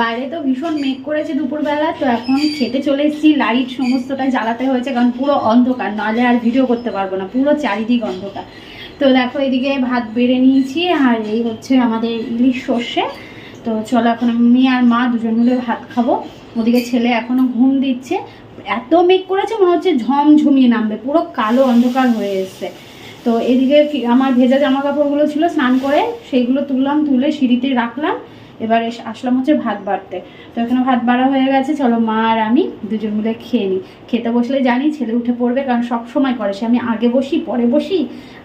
বাইরে তো ভীষণ মেঘ করেছে দুপুরবেলা, তো এখন খেতে চলে এসেছি। লাইট সমস্তটা জ্বালাতে হয়েছে, কারণ পুরো অন্ধকার, নাহলে আর ভিডিও করতে পারব না, পুরো চারিদিক অন্ধকার। তো দেখো, এদিকে ভাত বেড়ে নিয়েছি, আর এই হচ্ছে আমাদের ইলিশ সর্ষে। তো চলো এখন আমি আর মা দুজন মিলে ভাত খাব। ওদিকে ছেলে এখনও ঘুম দিচ্ছে। এত মেঘ করেছে, মনে হচ্ছে ঝমঝমিয়ে নামবে, পুরো কালো অন্ধকার হয়ে এসছে। তো এদিকে আমার ভেজা জামা কাপড়গুলো ছিল, স্নান করে সেইগুলো তুললাম, তুলে সিঁড়িতে রাখলাম। এবার আসলাম হচ্ছে ভাত বাড়তে। তো এখানে ভাত বাড়া হয়ে গেছে, চলো মা আর আমি দুজন মিলে খেয়ে নিই খেতে বসলে জানি ছেলে উঠে পড়বে, কারণ সব সময় করে সে। আমি আগে বসি, পরে বসি,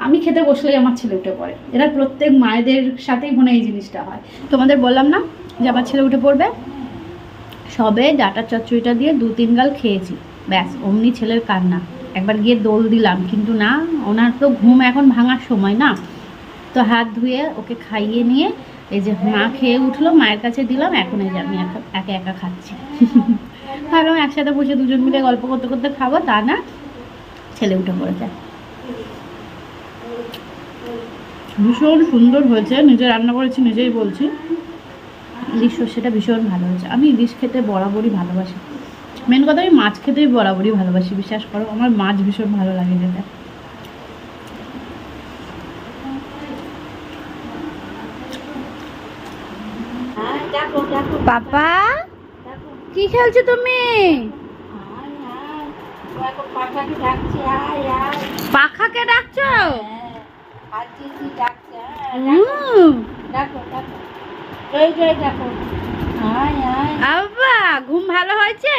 আমি খেতে বসলেই আমার ছেলে উঠে পড়ে। এরা প্রত্যেক মায়েদের সাথেই মনে এই জিনিসটা হয়। তোমাদের বললাম না যে আমার ছেলে উঠে পড়বে? সবে ডাটার চচ্চড়িটা দিয়ে দু তিন গাল খেয়েছি। ব্যাস, অমনি ছেলের কান্না। একবার গিয়ে দোল দিলাম কিন্তু না ওনার তো ঘুম এখন ভাঙার সময় না। তো হাত ধুয়ে ওকে খাইয়ে নিয়ে এই যে মা খেয়ে উঠল মায়ের কাছে দিলাম এখন এই যে আমি একা একা খাচ্ছি। ভাবলাম একসাথে বসে দুজন মিলে গল্প করতে করতে খাব তা না ছেলে উঠে পড়েছে। ভীষণ সুন্দর হয়েছে নিজে রান্না করেছি নিজেই বলছি। ইলিশ সর্ষেটা ভীষণ ভালো হয়েছে। আমি ইলিশ খেতে বরাবরই ভালোবাসি। মেন কথা আমি মাছ খেতেই বরাবরই ভালোবাসি বিশ্বাস করো। আমার মাছ ভীষণ ভালো লাগে যেটা পাপা কি খেলছো তুমি? পাখাকে ডাকছো? ঘুম ভালো হয়েছে?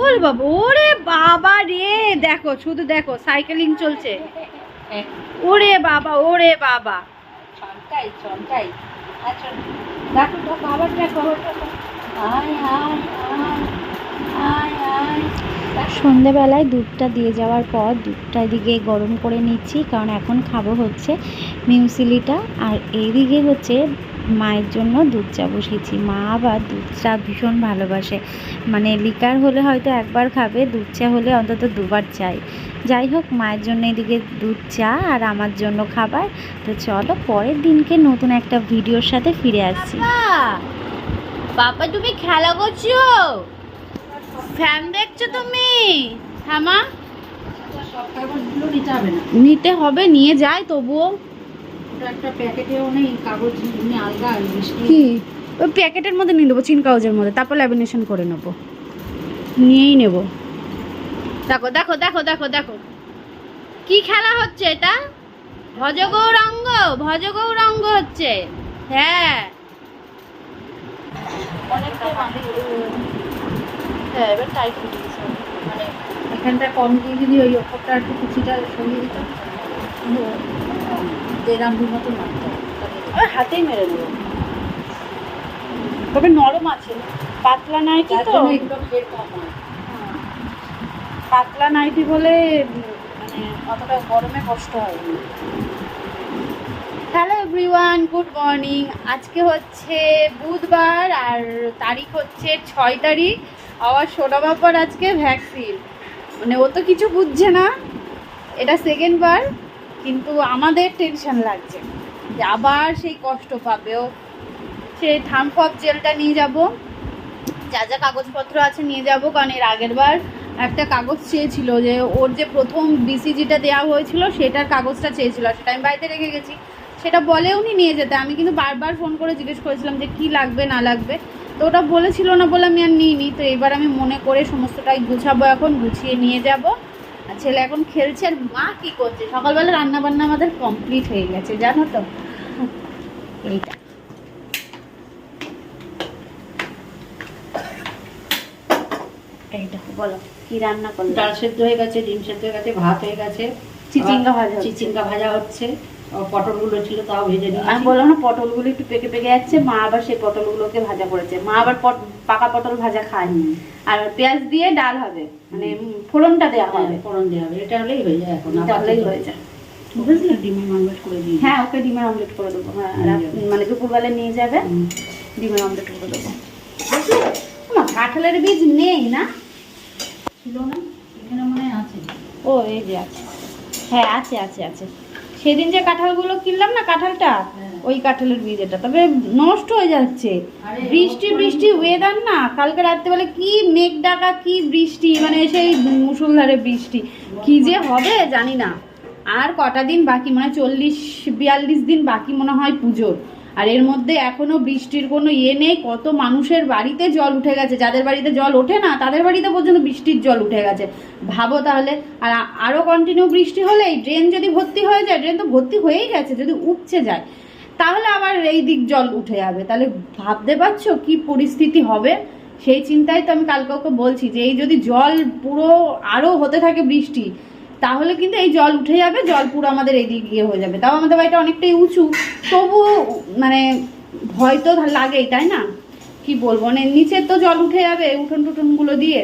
ওরে বাবা ওরে বাবা রে। দেখো শুধু দেখো সাইকেলিং চলছে। ওরে বাবা ওরে বাবা। সন্ধেবেলায় দুধটা দিয়ে যাওয়ার পর দুধটা এদিকে গরম করে নিচ্ছি কারণ এখন খাব হচ্ছে মিউসিলিটা আর এইদিকে হচ্ছে মায়ের জন্য দুধ চা বসিয়েছি। মা আবার দুধ চা ভীষণ ভালোবাসে। মানে লিকার হলে হয়তো একবার খাবে দুধ চা হলে অন্তত দুবার চাই যাই হোক মায়ের জন্য এদিকে দুধ চা আর আমার জন্য খাবার। তো চলো পরের দিনকে নতুন একটা ভিডিওর সাথে ফিরে আসছি। বাবা! তুমি খেলা করছ? ফ্যান দেখছ তুমি? হ্যাঁ মা? নিতে হবে নিতে হবে নিয়ে যায় তবুও। কি? ওই প্যাকেটের মধ্যে নিয়ে নেব চিন কাগজের মধ্যে তারপর ল্যামিনেশন করে নেব। নিয়েই নেব। দেখো দেখো দেখো দেখো দেখো। কি খেলা হচ্ছে এটা? ভজগৌরাঙ্গ ভজগৌরাঙ্গ হচ্ছে। হ্যাঁ। হ্যাঁ এবার টাইট মানে এখানটা কম দিয়ে যদি ওই ওপরটা একটু কুচিটা সরিয়ে দিতাম দেড় মতো মারতে হবে। ওই হাতেই মেরে দেবো। তবে নরম আছে। পাতলা নাইটি তো। ফের পাতলা নাইটি বলে মানে অতটা গরমে কষ্ট হয়। Hello everyone good morning. আজকে হচ্ছে বুধবার আর তারিখ হচ্ছে ছয় তারিখ। আবার সোনা বাবার আজকে ভ্যাকসিন। মানে ও তো কিছু বুঝছে না। এটা সেকেন্ড বার। কিন্তু আমাদের টেনশন লাগছে। যে আবার সেই কষ্ট পাবে ও। সেই থামপপ জেলটা নিয়ে যাব। যা যা কাগজপত্র আছে নিয়ে যাব, কারণ এর আগের বার একটা কাগজ চেয়েছিল যে ওর যে প্রথম বিসিজিটা দেওয়া হয়েছিল, সেটার কাগজটা চেয়েছিল। সেটা আমি বাড়িতে রেখে গেছি। সেটা বলেও নি নিয়ে যেতে। আমি কিন্তু বারবার ফোন করে জিজ্ঞেস করেছিলাম যে কি লাগবে, না লাগবে। তো ওটা বলেছিল না বলে আমি আর নিইনি। তো এবার আমি মনে করে সমস্তটাই গুছাবো এখন, গুছিয়ে নিয়ে যাব। আর ছেলে এখন খেলছে আর মা কি করছে? সকালবেলা রান্না বান্না আমাদের কমপ্লিট হয়ে গেছে জানো তো? এইটা। এইটা বলো কি রান্না করল? ডাল সেদ্ধ হয়ে গেছে ডিম সেদ্ধ হয়ে গেছে ভাত হয়ে গেছে। চিচিঙ্গা ভাজা। চিচিঙ্গা ভাজা হচ্ছে। পটলগুলো ছিল তাও ভেজে আমি বললাম না পটলগুলো একটু পেকে পেকে যাচ্ছে মা আবার সেই পটলগুলোকে ভাজা করেছে। মা আবার পাকা পটল ভাজা খায় আর পেঁয়াজ দিয়ে ডাল হবে মানে ফোড়নটা দেওয়া হ্যাঁ, হবে। ফোড়ন দেওয়া হবে। এটা হলেই হয়ে যায় এখন তাহলেই হয়ে যায়। ডিমের মামলেট করে দিই হ্যাঁ ওকে ডিমের অমলেট করে দেবো। হ্যাঁ মানে দুপুরবেলা নিয়ে যাবে ডিমের অমলেট করে দেবো। না কাঁঠালের বীজ নেই না? ছিল না? এখানে মনে হয় আছে। ও এই যে আছে। হ্যাঁ আছে আছে আছে। সেদিন যে কাঁঠালগুলো কিনলাম না কাঁঠালটা হ্যাঁ। ওই কাঁঠালের বীজ এটা। তবে নষ্ট হয়ে যাচ্ছে। বৃষ্টি বৃষ্টি ওয়েদার না কালকে রাত্রেবেলা কি মেঘ ডাকা কি বৃষ্টি মানে সেই মুসুলধারে বৃষ্টি। কি যে হবে জানি না। আর কটা দিন বাকি মানে চল্লিশ বিয়াল্লিশ দিন বাকি মনে হয় পুজোর। আর এর মধ্যে এখনও বৃষ্টির কোনো ইয়ে নেই। কত মানুষের বাড়িতে জল উঠে গেছে। যাদের বাড়িতে জল ওঠে না, তাদের বাড়িতে পর্যন্ত বৃষ্টির জল উঠে গেছে। ভাবো তাহলে। আর আরও কন্টিনিউ বৃষ্টি হলে এই ড্রেন যদি ভর্তি হয়ে যায় ড্রেন তো ভর্তি হয়েই গেছে, যদি উপচে যায়, তাহলে আবার এই দিক জল উঠে যাবে। তাহলে ভাবতে পারছ কি পরিস্থিতি হবে? সেই চিন্তায় তো আমি কালকে ওকে বলছি যে, এই যদি জল পুরো আরও হতে থাকে বৃষ্টি তাহলে কিন্তু এই জল উঠে যাবে জল পুরো আমাদের এই দিক গিয়ে হয়ে যাবে। তাও আমাদের বাড়িটা অনেকটাই উঁচু। তবু মানে ভয় তো লাগেই তাই না? কি বলব? মানে নিচে তো জল উঠে যাবে উঠোন টুটুনগুলো দিয়ে।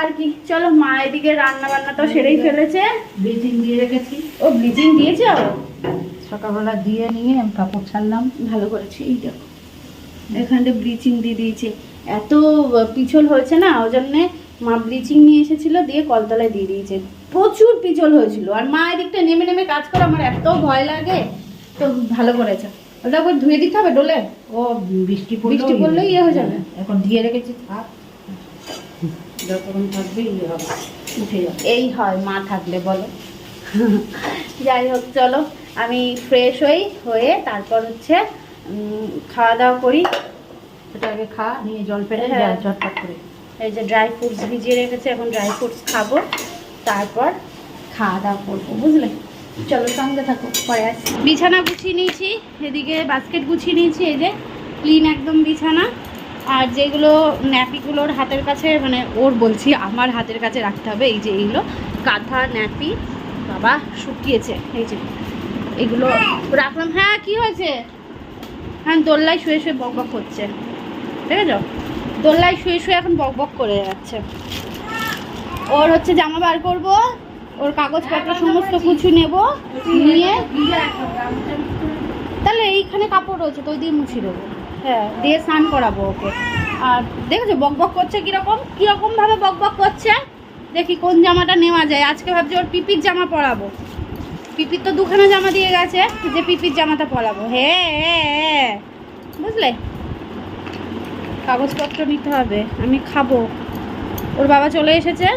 আর কি চলো মা এদিকে রান্না বান্না তো সেরেই ফেলেছে। ব্লিচিং দিয়ে রেখেছি। ও ব্লিচিং দিয়েছে সকালবেলা দিয়ে নিয়ে আমি কাপড় ছাড়লাম। ভালো করেছি এই দেখো। এখানে ব্লিচিং দিয়ে দিয়েছে। এত পিছল হয়েছে না ওই জন্যে মা ব্লিচিং নিয়ে এসেছিল দিয়ে কলতলায় দিয়ে দিয়েছে। প্রচুর পিছল হয়েছিল। আর মা এদিকটা নেমে নেমে কাজ করে আমার এত ভয় লাগে। তো ভালো করেছে। ওটা ধুয়ে দিতে হবে ডোলে? ও বৃষ্টি বৃষ্টি পড়লেই ইয়ে হয়ে যাবে। এখন দিয়ে রেখেছি থাক। যতক্ষণ থাকবে ইয়ে হবে। উঠে যাবে। এই হয় মা থাকলে বলো। যাই হোক চলো। আমি ফ্রেশ হই হয়ে তারপর হচ্ছে খাওয়া দাওয়া করি। সেটা আগে খা নিয়ে জল হ্যাঁ। যা চটপট করে। এই যে ড্রাই ফ্রুটস ভিজিয়ে রেখেছে, এখন ড্রাই ফ্রুটস খাব। তারপর খাওয়া দাওয়া করব, বুঝলে? চলো সঙ্গে থাকো, পরে আসি বিছানা গুছিয়ে নিয়েছি, এদিকে বাস্কেট গুছিয়ে নিয়েছি, এই যে ক্লিন একদম বিছানা। আর যেগুলো ন্যাপিগুলোর হাতের কাছে মানে ওর বলছি, আমার হাতের কাছে রাখতে হবে, এই যে এইগুলো। কাঁথা ন্যাপি বাবা, শুকিয়েছে, এই যে। এগুলো রাখলাম। হ্যাঁ কি হয়েছে? হ্যাঁ দোল্লায় শুয়ে শুয়ে বক বক করছে। ঠিক আছে দোল্লায় শুয়ে শুয়ে এখন বক বক করে যাচ্ছে। ওর হচ্ছে জামা বার করব ওর কাগজপত্র সমস্ত কিছু নেব নিয়ে তাহলে এইখানে কাপড় রয়েছে তো ওই দিয়ে মুছি দেবো। হ্যাঁ দিয়ে স্নান করাবো ওকে। আর দেখেছ বক বক করছে কীরকম? কীরকমভাবে বক বক করছে? দেখি কোন জামাটা নেওয়া যায়। আজকে ভাবছি ওর পিপির জামা পরাবো। পিপির তো দুখানা জামা দিয়ে গেছে যে পিপির জামাটা পরাবো। হ্যাঁ হ্যাঁ, হ্যাঁ। বুঝলে? কাগজপত্র নিতে হবে আমি খাব। ওর বাবা চলে এসেছে।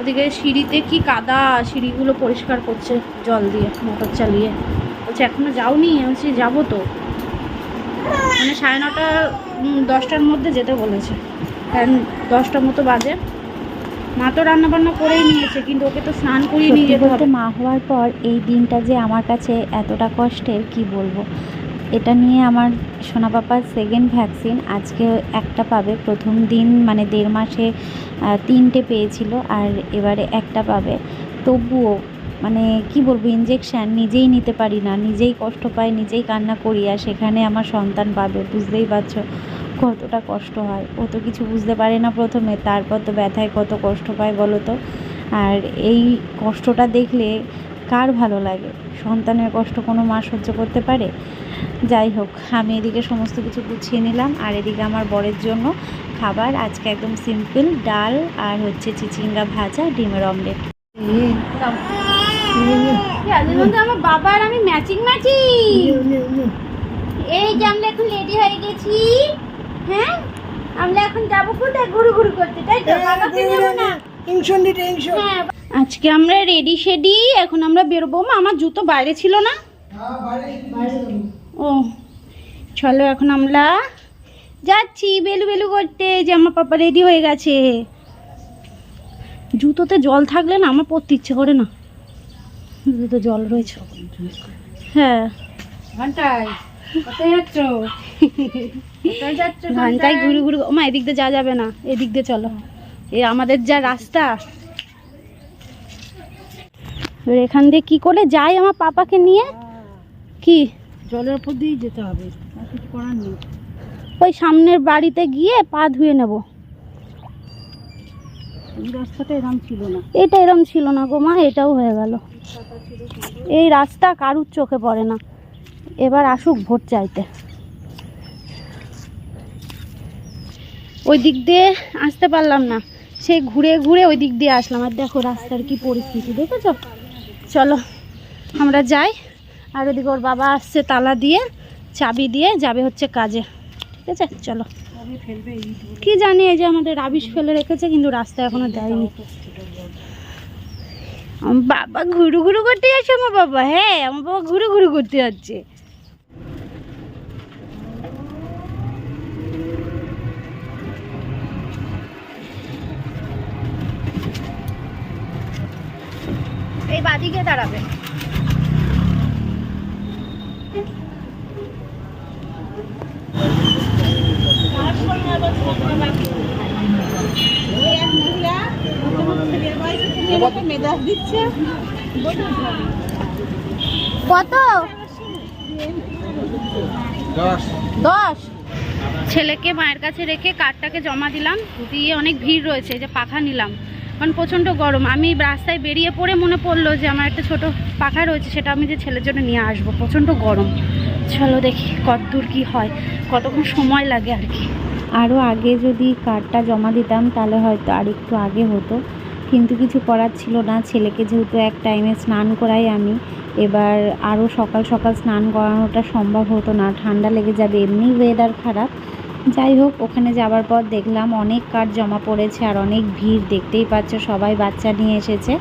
ওদিকে সিঁড়িতে কি কাদা সিঁড়িগুলো পরিষ্কার করছে জল দিয়ে মোটর চালিয়ে। বলছে এখনও যাওনি? আমি যাব তো। মানে সাড়ে নটা দশটার মধ্যে যেতে বলেছে। কারণ দশটার মতো বাজে। মা তো রান্না বান্না করেই নিয়েছে কিন্তু ওকে তো স্নান করিয়ে নিয়ে যেতে মা হওয়ার পর এই দিনটা যে আমার কাছে এতটা কষ্টের কি বলব? এটা নিয়ে আমার সোনা পাপার সেকেন্ড ভ্যাকসিন আজকে একটা পাবে। প্রথম দিন মানে দেড় মাসে তিনটে পেয়েছিল আর এবারে একটা পাবে। তবুও মানে কি বলব ইঞ্জেকশান নিজেই নিতে পারি না, নিজেই কষ্ট পাই, নিজেই কান্না করি আর সেখানে আমার সন্তান পাবে, বুঝতেই পারছ কতটা কষ্ট হয়। ও তো কিছু বুঝতে পারে না প্রথমে, তারপর তো ব্যথায় কত কষ্ট পায় বলো তো। আর এই কষ্টটা দেখলে কার ভালো লাগে? সন্তানের কষ্ট কোনো মা সহ্য করতে পারে? যাই হোক আমি এদিকে সমস্ত কিছু গুছিয়ে নিলাম। আর এদিকে আমার বরের জন্য খাবার আজকে একদম সিম্পল ডাল আর হচ্ছে চিচিঙ্গা ভাজা ডিমের অমলেট আমার বাবা আর আমি ম্যাচিং ম্যাচিং এই যে আমরা এখন রেডি হয়ে গেছি। হ্যাঁ? আমরা এখন যাব কোথায়? ঘুরু ঘুরু করতে তাই তো? বাবাকে নেব না? হ্যাঁ আজকে আমরা রেডি শেডি এখন আমরা বেরোবো। মা আমার জুতো বাইরে ছিল না? ও চলো এখন আমরা যাচ্ছি বেলু বেলু করতে যে আমার পাপা রেডি হয়ে গেছে। জুতোতে জল থাকলে না আমার পরতে ইচ্ছে করে না। জুতো জল রয়েছে। হ্যাঁ। ঘন্টায় ঘুরে ঘুরে মা এদিক দিয়ে যাওয়া যাবে না। এদিক দিয়ে চলো। এ আমাদের যা রাস্তা। এখান দিয়ে কি করে যাই আমার পাপাকে নিয়ে? কি? জলের উপর দিয়েই যেতে হবে আর কিছু করার নেই। ওই সামনের বাড়িতে গিয়ে পা ধুয়ে নেব। এই রাস্তাটা এরকম ছিল না। এটা এরম ছিল না গো মা এটাও হয়ে গেল। এই রাস্তা কারুর চোখে পড়ে না। এবার আসুক ভোট চাইতে। ওই দিক দিয়ে আসতে পারলাম না। সেই ঘুরে ঘুরে ওই দিক দিয়ে আসলাম। আর দেখো রাস্তার কি পরিস্থিতি দেখেছ? চলো আমরা যাই। আর ওদিকে ওর বাবা আসছে তালা দিয়ে চাবি দিয়ে যাবে হচ্ছে কাজে। ঠিক আছে? চলো। কি জানি এই যে আমাদের রাবিশ ফেলে রেখেছে কিন্তু রাস্তা এখনও দেয়নি। আমার বাবা ঘুরু ঘুরু করতে যাচ্ছে আমার বাবা হ্যাঁ আমার বাবা ঘুরু ঘুরু করতে যাচ্ছে। এই বাদিকে দাঁড়াবে। কত দশ। ছেলেকে মায়ের কাছে রেখে কার্ডটাকে জমা দিলাম, দিয়ে অনেক ভিড় রয়েছে যে পাখা নিলাম। কারণ প্রচণ্ড গরম। আমি রাস্তায় বেরিয়ে পড়ে মনে পড়ল যে আমার একটা ছোট পাখা রয়েছে, সেটা আমি যে ছেলের জন্য নিয়ে আসব। প্রচণ্ড গরম। চলো দেখি কত দূর কী হয়, কতক্ষণ সময় লাগে আর কি। আরও আগে যদি কার্ডটা জমা দিতাম, তাহলে হয়তো আর একটু আগে হতো। কিন্তু কিছু করার ছিল না। ছেলেকে যেহেতু এক টাইমে স্নান করাই আমি, এবার আরও সকাল সকাল স্নান করানোটা সম্ভব হতো না। ঠান্ডা লেগে যাবে, এমনি ওয়েদার খারাপ। যাই হোক, ওখানে যাবার পর দেখলাম অনেক কার্ড জমা পড়েছে আর অনেক ভিড়। দেখতেই পাচ্ছ, সবাই বাচ্চা নিয়ে এসেছে।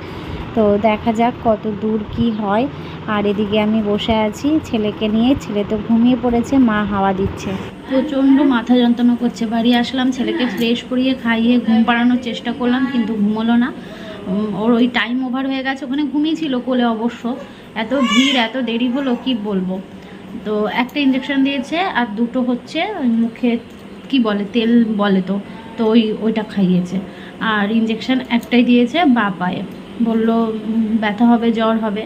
তো দেখা যাক কত দূর কি হয়। আর এদিকে আমি বসে আছি ছেলেকে নিয়ে। ছেলে তো ঘুমিয়ে পড়েছে, মা হাওয়া দিচ্ছে। প্রচণ্ড মাথা যন্ত্রণা করছে। বাড়ি আসলাম, ছেলেকে ফ্রেশ করিয়ে খাইয়ে ঘুম পাড়ানোর চেষ্টা করলাম, কিন্তু ঘুমোলো না। ওর ওই টাইম ওভার হয়ে গেছে, ওখানে ঘুমিয়েছিল কোলে অবশ্য। এত ভিড়, এত দেরি হলো, কি বলব? তো একটা ইঞ্জেকশন দিয়েছে, আর দুটো হচ্ছে মুখে, কি বলে, তেল বলে তো তো ওই, ওইটা খাইয়েছে। আর ইঞ্জেকশন একটাই দিয়েছে বা পায়ে বলল ব্যথা হবে, জ্বর হবে।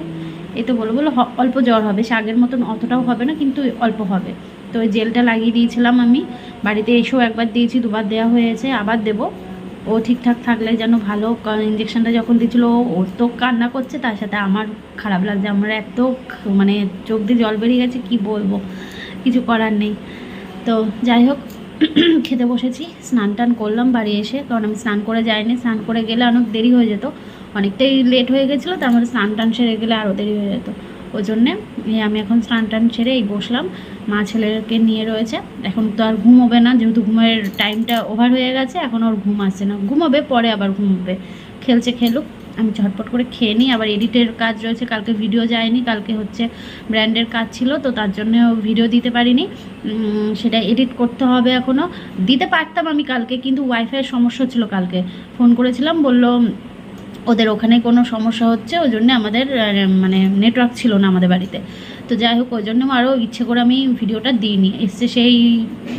এই তো বলল বলল অল্প জ্বর হবে সে আগের মতন অতটাও হবে না, কিন্তু অল্প হবে। তো ওই জেলটা লাগিয়ে দিয়েছিলাম আমি। বাড়িতে এসেও একবার দিয়েছি, দুবার দেওয়া হয়েছে, আবার দেব। ও ঠিকঠাক থাকলে যেন ভালো ইঞ্জেকশনটা যখন দিয়েছিল ওর তো কান্না করছে, তার সাথে আমার খারাপ লাগছে। আমার এত মানে চোখ দিয়ে জল বেরিয়ে গেছে, কি বলব? কিছু করার নেই। তো যাই হোক, খেতে বসেছি স্নান টান করলাম বাড়ি এসে, কারণ আমি স্নান করে যাইনি। স্নান করে গেলে অনেক দেরি হয়ে যেত। অনেকটাই লেট হয়ে গেছিল, তার মধ্যে স্নান টান সেরে গেলে আরও দেরি হয়ে যেত। ওই জন্যে আমি এখন স্নান টান সেরে এই বসলাম। মা ছেলেকে নিয়ে রয়েছে। এখন তো আর ঘুমোবে না, যেহেতু ঘুমের টাইমটা ওভার হয়ে গেছে, এখন ওর ঘুম আসছে না। ঘুমোবে, পরে আবার ঘুমোবে। খেলছে খেলুক, আমি ঝটপট করে খেয়ে নিই। আবার এডিটের কাজ রয়েছে, কালকে ভিডিও যায়নি, কালকে হচ্ছে ব্র্যান্ডের কাজ ছিল, তো তার জন্য ভিডিও দিতে পারিনি। সেটা এডিট করতে হবে এখনও দিতে পারতাম আমি কালকে, কিন্তু ওয়াইফাইয়ের সমস্যা ছিল কালকে। ফোন করেছিলাম, বলল ওদের ওখানে কোনো সমস্যা হচ্ছে, ওই জন্য আমাদের মানে নেটওয়ার্ক ছিল না আমাদের বাড়িতে। তো যাই হোক, ওই জন্য আরও ইচ্ছে করে আমি ভিডিওটা দিইনি। এসছে সেই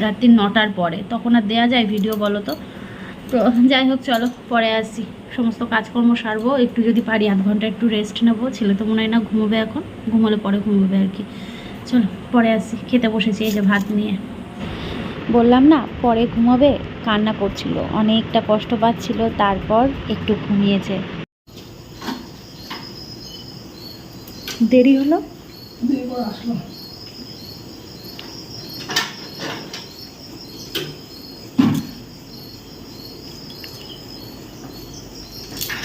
রাত্রি নটার পরে। তখন আর দেওয়া যায় ভিডিও, বলো তো? তো যাই হোক, চলো, পরে আসি সমস্ত কাজকর্ম সারবো, একটু যদি পারি আধ ঘণ্টা একটু রেস্ট নেব। ছেলে তো মনে হয় না ঘুমোবে এখন, ঘুমোলে পরে ঘুমোবে আর কি। চলো, পরে আসি খেতে বসেছি, এই যে ভাত নিয়ে। বললাম না, পরে ঘুমাবে, কান্না করছিল। অনেকটা কষ্ট পাচ্ছিল, তারপর একটু ঘুমিয়েছে। দেরি হলো?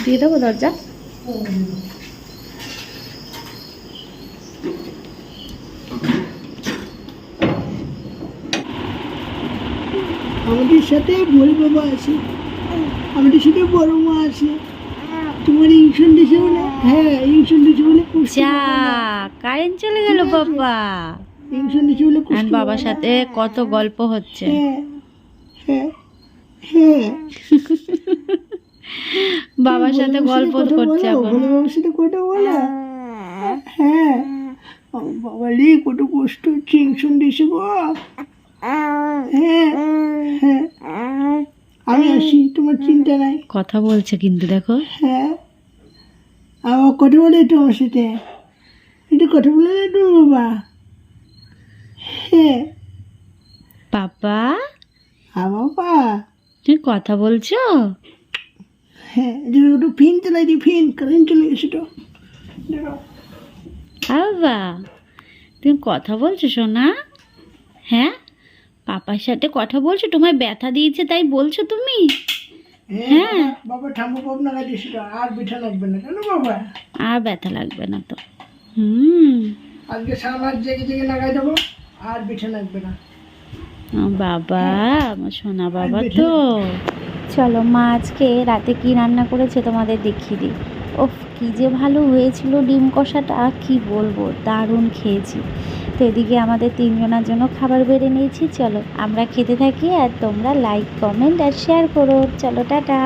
দিয়ে দেবো দরজা? আমাদের সাথে বড় বাবা আছে। আমাদের সাথে বড় মা আছে। তোমার ইনশন দিছে বলে হ্যাঁ ইনশন দিছে বলে যা কারেন্ট চলে গেল বাবা। ইনশন দিছে বলে আর বাবার সাথে কত গল্প হচ্ছে। হ্যাঁ হ্যাঁ হ্যাঁ। বাবার সাথে গল্প করছে এখন। বাবার সাথে কথা বলো। হ্যাঁ। বাবা রে কত কষ্ট হচ্ছে ইনশন দিছে গো হ্যাঁ হ্যাঁ। আমি আসি তোমার চিন্তা নাই। কথা বলছে কিন্তু দেখো। হ্যাঁ। আবার কথা বলে তোমার সাথে। একটু কথা বলে একটু বাবা। হ্যাঁ। পাপা? আ বাবা। তুমি কথা বলছো? হ্যাঁ একটু ফিন চালাই দি ফিন কারেন্ট চলে গেছে তো। হ্যাঁ বাবা তুমি কথা বলছো সোনা? হ্যাঁ? পাপার সাথে কথা বলছো? তোমায় ব্যথা দিয়েছে তাই বলছো তুমি? হ্যাঁ। বাবা লাগিয়েছিল আর পিঠা লাগবে না কেন বাবা? আর ব্যথা লাগবে না তো। হুম। আজকে সারা জেগে জেগে লাগাই দেবো আর পিঠে লাগবে না। বাবা আমার সোনা বাবা তো। চলো মা আজকে রাতে কি রান্না করেছে তোমাদের দেখিয়ে দিই। ওফ কি যে ভালো হয়েছিল ডিম কষাটা কি বলব দারুণ খেয়েছি। তো এদিকে আমাদের তিনজনের জন্য খাবার বেড়ে নিয়েছি। চলো আমরা খেতে থাকি আর তোমরা লাইক কমেন্ট আর শেয়ার করো। চলো, টাটা।